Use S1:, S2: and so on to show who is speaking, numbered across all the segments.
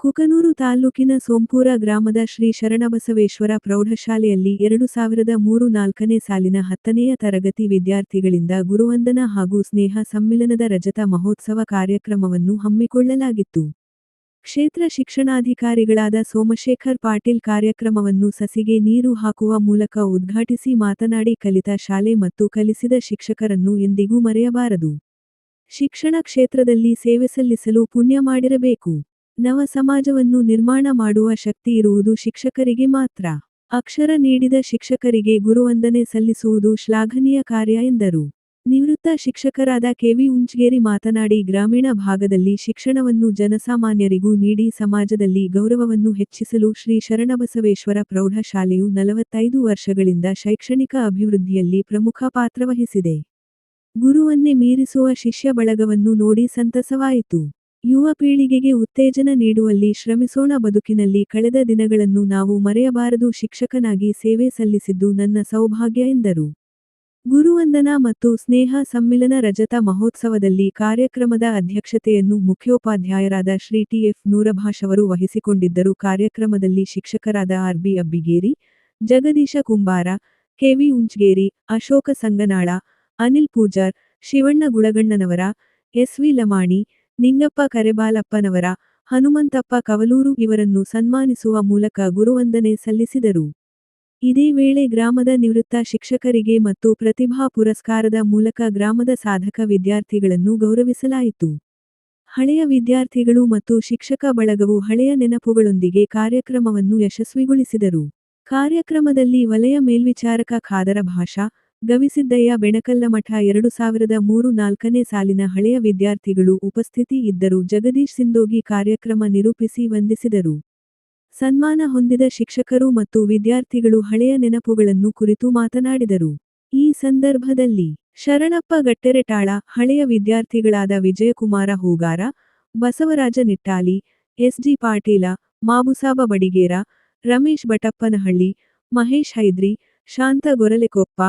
S1: ಕುಕನೂರು ತಾಲ್ಲೂಕಿನ ಸೋಂಪೂರ ಗ್ರಾಮದ ಶ್ರೀ ಶರಣಬಸವೇಶ್ವರ ಪ್ರೌಢಶಾಲೆಯಲ್ಲಿ ಎರಡು ಸಾವಿರದ ಮೂರು ನಾಲ್ಕನೇ ಸಾಲಿನ ಹತ್ತನೆಯ ತರಗತಿ ವಿದ್ಯಾರ್ಥಿಗಳಿಂದ ಗುರುವಂದನ ಹಾಗೂ ಸ್ನೇಹ ಸಮ್ಮಿಲನದ ರಜತ ಮಹೋತ್ಸವ ಕಾರ್ಯಕ್ರಮವನ್ನು ಹಮ್ಮಿಕೊಳ್ಳಲಾಗಿತ್ತು. ಕ್ಷೇತ್ರ ಶಿಕ್ಷಣಾಧಿಕಾರಿಗಳಾದ ಸೋಮಶೇಖರ್ ಪಾಟೀಲ್ ಕಾರ್ಯಕ್ರಮವನ್ನು ಸಸಿಗೆ ನೀರು ಹಾಕುವ ಮೂಲಕ ಉದ್ಘಾಟಿಸಿ ಮಾತನಾಡಿ ಕಲಿತ ಶಾಲೆ ಮತ್ತು ಕಲಿಸಿದ ಶಿಕ್ಷಕರನ್ನು ಎಂದಿಗೂ ಮರೆಯಬಾರದು. ಶಿಕ್ಷಣ ಕ್ಷೇತ್ರದಲ್ಲಿ ಸೇವೆ ಸಲ್ಲಿಸಲು ಪುಣ್ಯ ಮಾಡಿರಬೇಕು. ನವ ಸಮಾಜವನ್ನು ನಿರ್ಮಾಣ ಮಾಡುವ ಶಕ್ತಿ ಇರುವುದು ಶಿಕ್ಷಕರಿಗೆ ಮಾತ್ರ. ಅಕ್ಷರ ನೀಡಿದ ಶಿಕ್ಷಕರಿಗೆ ಗುರುವಂದನೆ ಸಲ್ಲಿಸುವುದು ಶ್ಲಾಘನೀಯ ಕಾರ್ಯ ಎಂದರು. ನಿವೃತ್ತ ಶಿಕ್ಷಕರಾದ ಕೆವಿ ಉಂಚ್ಗೇರಿ ಮಾತನಾಡಿ, ಗ್ರಾಮೀಣ ಭಾಗದಲ್ಲಿ ಶಿಕ್ಷಣವನ್ನು ಜನಸಾಮಾನ್ಯರಿಗೂ ನೀಡಿ ಸಮಾಜದಲ್ಲಿ ಗೌರವವನ್ನು ಹೆಚ್ಚಿಸಲು ಶ್ರೀ ಶರಣಬಸವೇಶ್ವರ ಪ್ರೌಢಶಾಲೆಯು ನಲವತ್ತೈದು ವರ್ಷಗಳಿಂದ ಶೈಕ್ಷಣಿಕ ಅಭಿವೃದ್ಧಿಯಲ್ಲಿ ಪ್ರಮುಖ ಪಾತ್ರವಹಿಸಿದೆ ಗುರುವನ್ನೇ ಮೀರಿಸುವ ಶಿಷ್ಯ ಬಳಗವನ್ನು ನೋಡಿ ಸಂತಸವಾಯಿತು. ಯುವ ಪೀಳಿಗೆಗೆ ಉತ್ತೇಜನ ನೀಡುವಲ್ಲಿ ಶ್ರಮಿಸೋಣ ಬದುಕಿನಲ್ಲಿ ಕಳೆದ ದಿನಗಳನ್ನು ನಾವು ಮರೆಯಬಾರದು ಶಿಕ್ಷಕನಾಗಿ ಸೇವೆ ಸಲ್ಲಿಸಿದ್ದು ನನ್ನ ಸೌಭಾಗ್ಯ ಎಂದರು. ಗುರುವಂದನಾ ಮತ್ತು ಸ್ನೇಹ ಸಮ್ಮಿಲನ ರಜತ ಮಹೋತ್ಸವದಲ್ಲಿ ಕಾರ್ಯಕ್ರಮದ ಅಧ್ಯಕ್ಷತೆಯನ್ನು ಮುಖ್ಯೋಪಾಧ್ಯಾಯರಾದ ಶ್ರೀ ಟಿಎಫ್ ನೂರಭಾಷ್ ಅವರು ವಹಿಸಿಕೊಂಡಿದ್ದರು. ಕಾರ್ಯಕ್ರಮದಲ್ಲಿ ಶಿಕ್ಷಕರಾದ RB Abbigeri, Jagadish Kumbara KV Unchgeri Ashoka Sanganal, Anil Pujar, Shivanna Gulagannavar SV Lamani Ningappa Karebalappanavar, Hanumanthappa Kavaluru ಇವರನ್ನು ಸನ್ಮಾನಿಸುವ ಮೂಲಕ ಗುರುವಂದನೆ ಸಲ್ಲಿಸಿದರು. ಇದೇ ವೇಳೆ ಗ್ರಾಮದ ನಿವೃತ್ತ ಶಿಕ್ಷಕರಿಗೆ ಮತ್ತು ಪ್ರತಿಭಾ ಪುರಸ್ಕಾರದ ಮೂಲಕ ಗ್ರಾಮದ ಸಾಧಕ ವಿದ್ಯಾರ್ಥಿಗಳನ್ನು ಗೌರವಿಸಲಾಯಿತು. ಹಳೆಯ ವಿದ್ಯಾರ್ಥಿಗಳು ಮತ್ತು ಶಿಕ್ಷಕ ಬಳಗವು ಹಳೆಯ ನೆನಪುಗಳೊಂದಿಗೆ ಕಾರ್ಯಕ್ರಮವನ್ನು ಯಶಸ್ವಿಗೊಳಿಸಿದರು. ಕಾರ್ಯಕ್ರಮದಲ್ಲಿ ವಲಯ ಮೇಲ್ವಿಚಾರಕ ಖಾದರ ಭಾಷಾ ಗವಿಸಿದ್ದಯ್ಯ ಬೆಣಕಲ್ಲಮಠ ಎರಡು ಸಾವಿರದ ಮೂರು ನಾಲ್ಕನೇ ಸಾಲಿನ ಹಳೆಯ ವಿದ್ಯಾರ್ಥಿಗಳು ಉಪಸ್ಥಿತಿ ಇದ್ದರು. ಜಗದೀಶ್ ಸಿಂಧೋಗಿ ಕಾರ್ಯಕ್ರಮ ನಿರೂಪಿಸಿ ವಂದಿಸಿದರು. ಸನ್ಮಾನ ಹೊಂದಿದ ಶಿಕ್ಷಕರು ಮತ್ತು ವಿದ್ಯಾರ್ಥಿಗಳು ಹಳೆಯ ನೆನಪುಗಳನ್ನು ಕುರಿತು ಮಾತನಾಡಿದರು. ಈ ಸಂದರ್ಭದಲ್ಲಿ ಶರಣಪ್ಪ ಗಟ್ಟೆರೆಟಾಳ, ಹಳೆಯ ವಿದ್ಯಾರ್ಥಿಗಳಾದ ವಿಜಯಕುಮಾರ ಹೂಗಾರ, ಬಸವರಾಜ ನಿಟ್ಟಾಲಿ, ಎಸ್ಜಿ ಪಾಟೀಲ, ಮಾಬುಸಾಬ ಬಡಿಗೇರ, ರಮೇಶ್ ಬಟಪ್ಪನಹಳ್ಳಿ ಮಹೇಶ್ ಹೈದ್ರಿ, ಶಾಂತ ಗೊರಲೆಕೊಪ್ಪ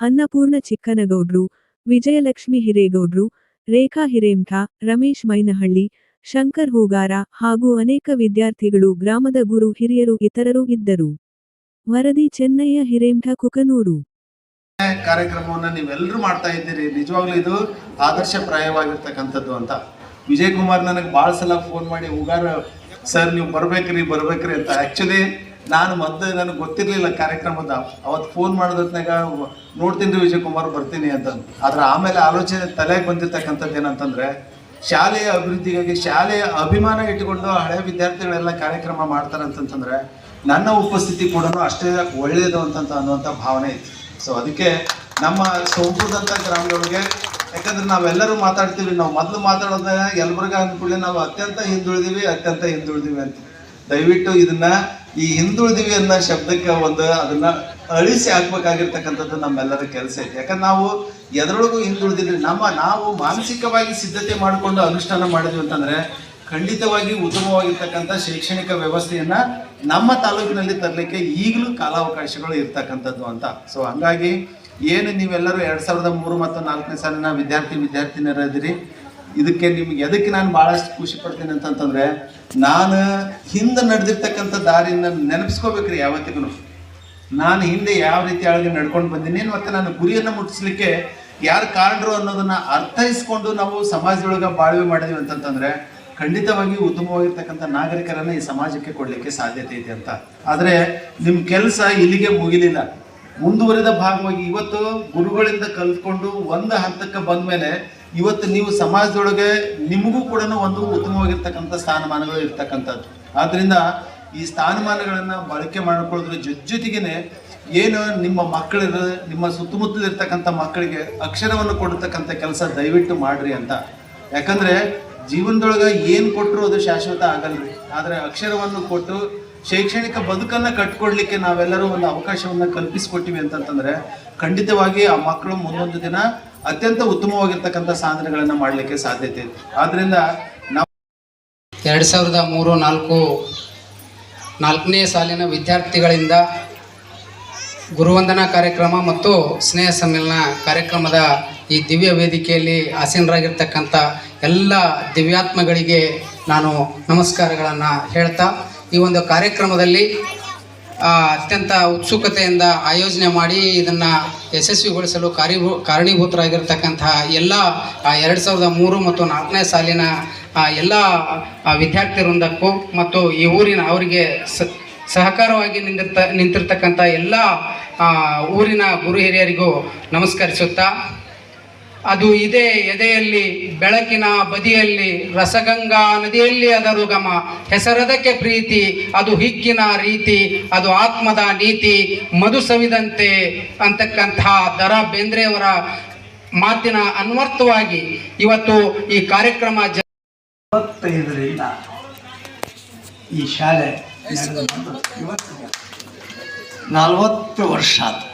S1: ಅನ್ನಪೂರ್ಣ ಚಿಕ್ಕನಗೌಡ್ರು, ವಿಜಯಲಕ್ಷ್ಮಿ ಹಿರೇಗೌಡ್ರು, ರೇಖಾ ಹಿರೇಮಠ, ರಮೇಶ್ ಮೈನಹಳ್ಳಿ, ಶಂಕರ್ ಹೂಗಾರ ಹಾಗೂ ಅನೇಕ ವಿದ್ಯಾರ್ಥಿಗಳು, ಗ್ರಾಮದ ಗುರು, ಹಿರಿಯರು, ಇತರರು ಇದ್ದರು. ವರದಿ ಚೆನ್ನಯ್ಯ ಹಿರೇಮಠ, ಕುಕನೂರು.
S2: ಕಾರ್ಯಕ್ರಮವನ್ನು ನೀವೆಲ್ಲರೂ ಮಾಡ್ತಾ ಇದ್ದೀರಿ. ನಿಜವಾಗ್ಲೂ ಇದು ಆದರ್ಶಪ್ರಾಯವಾಗಿರ್ತಕ್ಕಂಥದ್ದು ಅಂತ. ವಿಜಯ್ ಕುಮಾರ್ ನನಗೆ ಭಾಳ ಸಲ ಫೋನ್ ಮಾಡಿ, ಹೂಗಾರ, ಸರ್ ನೀವು ಬರ್ಬೇಕ್ರಿ ಬರ್ಬೇಕ್ರಿ ಅಂತ. ಆ್ಯಕ್ಚುಲಿ ನಾನು ಮೊದಲು ನನಗೆ ಗೊತ್ತಿರಲಿಲ್ಲ ಕಾರ್ಯಕ್ರಮದ. ಅವತ್ತು ಫೋನ್ ಮಾಡಿದ್ನಾಗ ನೋಡ್ತೀನಿ ವಿಜಯ್ ಕುಮಾರ್ ಬರ್ತೀನಿ ಅಂತ ಆದ್ರೆ ಆಮೇಲೆ ಆಲೋಚನೆ ತಲೆಗೆ ಬಂದಿರ್ತಕ್ಕಂಥದ್ದು ಏನಂತಂದ್ರೆ, ಶಾಲೆಯ ಅಭಿವೃದ್ಧಿಗಾಗಿ ಶಾಲೆಯ ಅಭಿಮಾನ ಇಟ್ಟುಕೊಂಡು ಹಳೆ ವಿದ್ಯಾರ್ಥಿಗಳೆಲ್ಲ ಕಾರ್ಯಕ್ರಮ ಮಾಡ್ತಾರೆ ಅಂತಂತಂದ್ರೆ, ನನ್ನ ಉಪಸ್ಥಿತಿ ಕೂಡ ಅಷ್ಟೇ ಒಳ್ಳೆಯದು ಅಂತಂತ ಅನ್ನುವಂಥ ಭಾವನೆ ಇತ್ತು. ಸೊ ಅದಕ್ಕೆ ನಮ್ಮ ಸೋಂಪುರದಂಥ ಗ್ರಾಮದೊಳಗೆ, ಯಾಕಂದ್ರೆ ನಾವೆಲ್ಲರೂ ಮಾತಾಡ್ತೀವಿ, ನಾವು ಮೊದಲು ಮಾತಾಡೋದ ಯಲಬುರ್ಗ ಅಂದ್ಕೊಳ್ಳಿ ನಾವು ಅತ್ಯಂತ ಹಿಂದುಳಿದೀವಿ ಅತ್ಯಂತ ಹಿಂದುಳಿದೀವಿ ಅಂತ ದಯವಿಟ್ಟು ಇದನ್ನ ಈ ಹಿಂದುಳಿದೀವಿ ಅನ್ನೋ ಶಬ್ದಕ್ಕೆ ಒಂದು ಅದನ್ನ ಅಳಿಸಿ ಹಾಕ್ಬೇಕಾಗಿರ್ತಕ್ಕಂಥದ್ದು ನಮ್ಮೆಲ್ಲರ ಕೆಲಸ ಐತೆ. ಯಾಕಂದ್ರೆ ನಾವು ಎದರೊಳಗೂ ಹಿಂದುಳಿದಿದ್ರೆ ನಮ್ಮ, ನಾವು ಮಾನಸಿಕವಾಗಿ ಸಿದ್ಧತೆ ಮಾಡಿಕೊಂಡು ಅನುಷ್ಠಾನ ಮಾಡಿದ್ವಿ ಅಂತಂದ್ರೆ ಖಂಡಿತವಾಗಿ ಉತ್ತಮವಾಗಿರ್ತಕ್ಕಂಥ ಶೈಕ್ಷಣಿಕ ವ್ಯವಸ್ಥೆಯನ್ನ ನಮ್ಮ ತಾಲೂಕಿನಲ್ಲಿ ತರಲಿಕ್ಕೆ ಈಗಲೂ ಕಾಲಾವಕಾಶಗಳು ಇರ್ತಕ್ಕಂಥದ್ದು ಅಂತ. ಸೊ ಹಂಗಾಗಿ ಏನು ನೀವೆಲ್ಲರೂ ಎರಡ್ ಸಾವಿರದ ಮೂರು ಮತ್ತು ನಾಲ್ಕನೇ ಸಾಲಿನ ವಿದ್ಯಾರ್ಥಿ ವಿದ್ಯಾರ್ಥಿನಿಯರಿದ್ದೀರಿ ಇದಕ್ಕೆ ನಿಮ್ಗೆ ಎದಕ್ಕೆ ನಾನು ಭಾಳಷ್ಟು ಖುಷಿ ಪಡ್ತೀನಿ ಅಂತಂತಂದ್ರೆ, ನಾನು ಹಿಂದೆ ನಡೆದಿರ್ತಕ್ಕಂಥ ದಾರಿನ ನೆನಪಿಸ್ಕೋಬೇಕ್ರಿ ಯಾವತ್ತಿಗೂ ನಾನು ಹಿಂದೆ ಯಾವ ರೀತಿ ಆಳ್ಗೆ ನಡ್ಕೊಂಡು ಬಂದೀನಿ, ಮತ್ತೆ ನನ್ನ ಗುರಿಯನ್ನು ಮುಟ್ಟಿಸ್ಲಿಕ್ಕೆ ಯಾರು ಕಾರಣರು ಅನ್ನೋದನ್ನ ಅರ್ಥೈಸ್ಕೊಂಡು ನಾವು ಸಮಾಜದೊಳಗೆ ಬಾಳ್ವೆ ಮಾಡಿದ್ವಿ ಅಂತಂತಂದ್ರೆ ಖಂಡಿತವಾಗಿ ಉತ್ತಮವಾಗಿರ್ತಕ್ಕಂಥ ನಾಗರಿಕರನ್ನ ಈ ಸಮಾಜಕ್ಕೆ ಕೊಡ್ಲಿಕ್ಕೆ ಸಾಧ್ಯತೆ ಇದೆ ಅಂತ. ಆದ್ರೆ ನಿಮ್ ಕೆಲಸ ಇಲ್ಲಿಗೆ ಮುಗಿಲಿಲ್ಲ. ಮುಂದುವರಿದ ಭಾಗವಾಗಿ ಇವತ್ತು ಗುರುಗಳಿಂದ ಕಲ್ತ್ಕೊಂಡು ಒಂದು ಹಂತಕ್ಕೆ ಬಂದ್ಮೇಲೆ ಇವತ್ತು ನೀವು ಸಮಾಜದೊಳಗೆ ನಿಮಗೂ ಕೂಡ ಒಂದು ಉತ್ತಮವಾಗಿರ್ತಕ್ಕಂಥ ಸ್ಥಾನಮಾನಗಳು ಇರ್ತಕ್ಕಂಥದ್ದು. ಆದ್ದರಿಂದ ಈ ಸ್ಥಾನಮಾನಗಳನ್ನು ಬಳಕೆ ಮಾಡಿಕೊಳ್ಳೋದ್ರ ಜೊತೆ ಜೊತೆಗೇನೆ ಏನು ನಿಮ್ಮ ಮಕ್ಕಳಿರ, ನಿಮ್ಮ ಸುತ್ತಮುತ್ತಲು ಇರ್ತಕ್ಕಂಥ ಮಕ್ಕಳಿಗೆ ಅಕ್ಷರವನ್ನು ಕೊಡತಕ್ಕಂಥ ಕೆಲಸ ದಯವಿಟ್ಟು ಮಾಡ್ರಿ ಅಂತ. ಯಾಕಂದ್ರೆ ಜೀವನದೊಳಗೆ ಏನು ಕೊಟ್ಟರು ಅದು ಶಾಶ್ವತ ಆಗಲ್ರಿ. ಆದರೆ ಅಕ್ಷರವನ್ನು ಕೊಟ್ಟು ಶೈಕ್ಷಣಿಕ ಬದುಕನ್ನು ಕಟ್ಕೊಡ್ಲಿಕ್ಕೆ ನಾವೆಲ್ಲರೂ ಒಂದು ಅವಕಾಶವನ್ನು ಕಲ್ಪಿಸಿಕೊಟ್ಟಿವಿ ಅಂತಂತಂದರೆ ಖಂಡಿತವಾಗಿ ಆ ಮಕ್ಕಳು ಮುಂದೊಂದು ದಿನ ಅತ್ಯಂತ ಉತ್ತಮವಾಗಿರ್ತಕ್ಕಂಥ ಸಾಧನೆಗಳನ್ನು ಮಾಡಲಿಕ್ಕೆ ಸಾಧ್ಯತೆ ಇದೆ. ಆದ್ದರಿಂದ ನಾವು
S3: ಎರಡು ಸಾವಿರದ ಮೂರು ನಾಲ್ಕು ನಾಲ್ಕನೇ ಸಾಲಿನ ವಿದ್ಯಾರ್ಥಿಗಳಿಂದ ಗುರುವಂದನಾ ಕಾರ್ಯಕ್ರಮ ಮತ್ತು ಸ್ನೇಹ ಸಮ್ಮೇಳನ ಕಾರ್ಯಕ್ರಮದ ಈ ದಿವ್ಯ ವೇದಿಕೆಯಲ್ಲಿ ಆಸೀನರಾಗಿರ್ತಕ್ಕಂಥ ಎಲ್ಲ ದಿವ್ಯಾತ್ಮಗಳಿಗೆ ನಾನು ನಮಸ್ಕಾರಗಳನ್ನು ಹೇಳ್ತಾ, ಈ ಒಂದು ಕಾರ್ಯಕ್ರಮದಲ್ಲಿ ಅತ್ಯಂತ ಉತ್ಸುಕತೆಯಿಂದ ಆಯೋಜನೆ ಮಾಡಿ ಇದನ್ನು ಯಶಸ್ವಿಗೊಳಿಸಲು ಕಾರ್ಯಭೂ, ಕಾರಣೀಭೂತರಾಗಿರ್ತಕ್ಕಂತಹ ಎಲ್ಲ ಎರಡು ಸಾವಿರದ ಮೂರು ಮತ್ತು ನಾಲ್ಕನೇ ಸಾಲಿನ ಎಲ್ಲ ವಿದ್ಯಾರ್ಥಿ ವೃಂದಕ್ಕೂ ಮತ್ತು ಈ ಊರಿನ ಅವರಿಗೆ ಸಹಕಾರವಾಗಿ ನಿಂತಿರ್ತ ನಿಂತಿರ್ತಕ್ಕಂಥ ಎಲ್ಲ ಊರಿನ ಗುರು ಹಿರಿಯರಿಗೂ ನಮಸ್ಕರಿಸುತ್ತಾ ಅದು ಇದೆ ಎದೆಯಲ್ಲಿ, ಬೆಳಕಿನ ಬದಿಯಲ್ಲಿ, ರಸಗಂಗಾ ನದಿಯಲ್ಲಿ ಅದರು ಗಮ ಹೆಸರದಕ್ಕೆ ಪ್ರೀತಿ, ಅದು ಹಿಕ್ಕಿನ ರೀತಿ, ಅದು ಆತ್ಮದ ನೀತಿ ಮಧು ಸವಿದಂತೆ ಅಂತಕ್ಕಂತಹ ದರ ಬೇಂದ್ರೆಯವರ ಮಾತಿನ ಅನ್ವರ್ಥವಾಗಿ ಇವತ್ತು ಈ ಕಾರ್ಯಕ್ರಮ
S4: ಇಪ್ಪತ್ತೈದರಿಂದ ಈ ಶಾಲೆ ನಲವತ್ತು ವರ್ಷ ಆತು.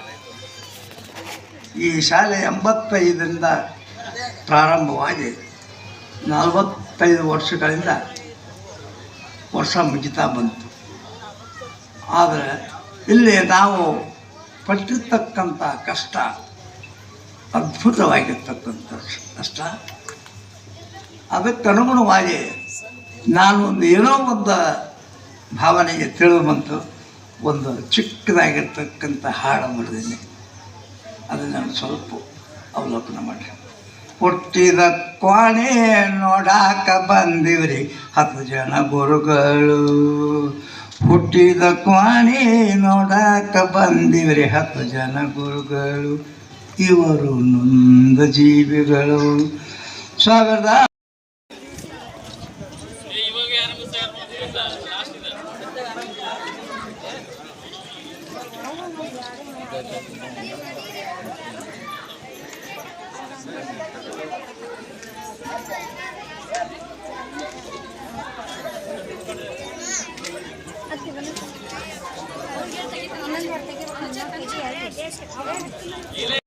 S4: ಈ ಶಾಲೆ ಎಂಬತ್ತೈದರಿಂದ ಪ್ರಾರಂಭವಾಗಿ ನಲವತ್ತೈದು ವರ್ಷಗಳಿಂದ ವರ್ಷ ಮುಗಿತಾ ಬಂತು. ಆದರೆ ಇಲ್ಲಿ ನಾವು ಪಟ್ಟಿರ್ತಕ್ಕಂಥ ಕಷ್ಟ ಅದ್ಭುತವಾಗಿರ್ತಕ್ಕಂಥ ಕಷ್ಟ. ಅದಕ್ಕನುಗುಣವಾಗಿ ನಾನು ಒಂದು ಏನೋ ಒಂದು ಭಾವನೆಗೆ ತಿಳಿದು ಬಂತು. ಒಂದು ಚಿಕ್ಕದಾಗಿರ್ತಕ್ಕಂಥ ಹಾಡು ಬರೆದಿನಿ ಅದನ್ನು ನಾನು ಸ್ವಲ್ಪ ಅವಲೋಕನ ಮಾಡಿ ಹುಟ್ಟಿದ ಕ್ವಾಣಿ ನೋಡಾಕ ಬಂದಿವ್ರಿ ಹತ್ತು ಜನ ಗುರುಗಳು. ಹುಟ್ಟಿದ ಕ್ವಾಣಿ ನೋಡಾಕ ಬಂದಿವ್ರಿ ಹತ್ತು ಜನ ಗುರುಗಳು. ಇವರು ನೊಂದ ಜೀವಿಗಳು. ಸಾವಿರದ ಇನ್ನೊಂದು ಹೊರತೆಗೆ